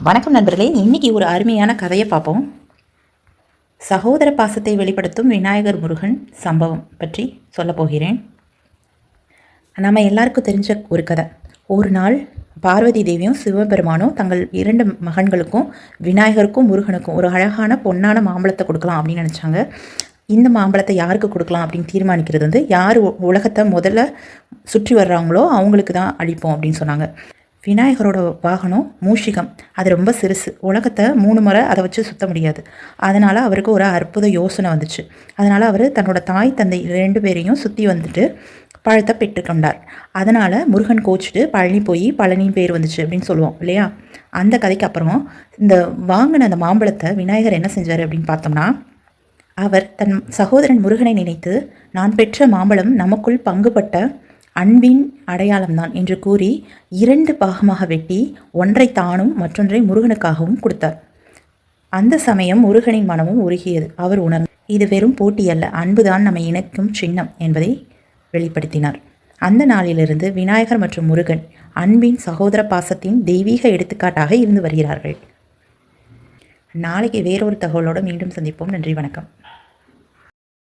வணக்கம் நண்பர்களே இன்னைக்கு ஒரு அருமையான கதையை பார்ப்போம். சகோதர பாசத்தை வெளிப்படுத்தும் விநாயகர் முருகன் சம்பவம் பற்றி சொல்ல போகிறேன். நம்ம எல்லாருக்கும் தெரிஞ்ச ஒரு கதை. ஒரு நாள் பார்வதி தேவியும் சிவபெருமானும் தங்கள் இரண்டு மகன்களுக்கும் விநாயகருக்கும் முருகனுக்கும் ஒரு அழகான பொன்னான மாம்பழத்தை கொடுக்கலாம் அப்படின்னு நினச்சாங்க. இந்த மாம்பழத்தை யாருக்கு கொடுக்கலாம் அப்படின்னு தீர்மானிக்கிறது வந்து யார் உலகத்தை முதல்ல சுற்றி வர்றாங்களோ அவங்களுக்கு தான் அழிப்போம் அப்படின்னு சொன்னாங்க. விநாயகரோட வாகனம் மூஷிகம். அது ரொம்ப சிறுசு. உலகத்தை மூணு முறை அதை வச்சு சுத்த முடியாது. அதனால் அவருக்கு ஒரு அற்புத யோசனை வந்துச்சு. அதனால் அவர் தன்னோட தாய் தந்தை ரெண்டு பேரையும் சுற்றி வந்துட்டு பழத்தை பெற்றுக்கொண்டார் அதனால் முருகன் கோச்சிட்டு பழனி போய் பழனின்னு பேர் வந்துச்சு அப்படின்னு சொல்லுவோம் இல்லையா? அந்த கதைக்கு அப்புறம் இந்த வாங்கின அந்த மாம்பழத்தை விநாயகர் என்ன செஞ்சார் அப்படின்னு பார்த்தோம்னா அவர் தன் சகோதரன் முருகனை நினைத்து நான் பெற்ற மாம்பழம் நமக்குள் பங்குபட்ட அன்பின் அடையாளம்தான் என்று கூறி இரண்டு பாகமாக வெட்டி ஒன்றை தானும் மற்றொன்றை முருகனுக்காகவும் கொடுத்தார். அந்த சமயம் முருகனின் மனமும் உருகியது. அவர் உணர்ந்து இது வெறும் போட்டி அல்ல அன்புதான் நம்மை இணைக்கும் சின்னம் என்பதை வெளிப்படுத்தினார். அந்த நாளிலிருந்து விநாயகர் மற்றும் முருகன் அன்பின் சகோதர பாசத்தின் தெய்வீக எடுத்துக்காட்டாக இருந்து வருகிறார்கள். நாளைக்கு வேறொரு தகவலோடு மீண்டும் சந்திப்போம். நன்றி வணக்கம்.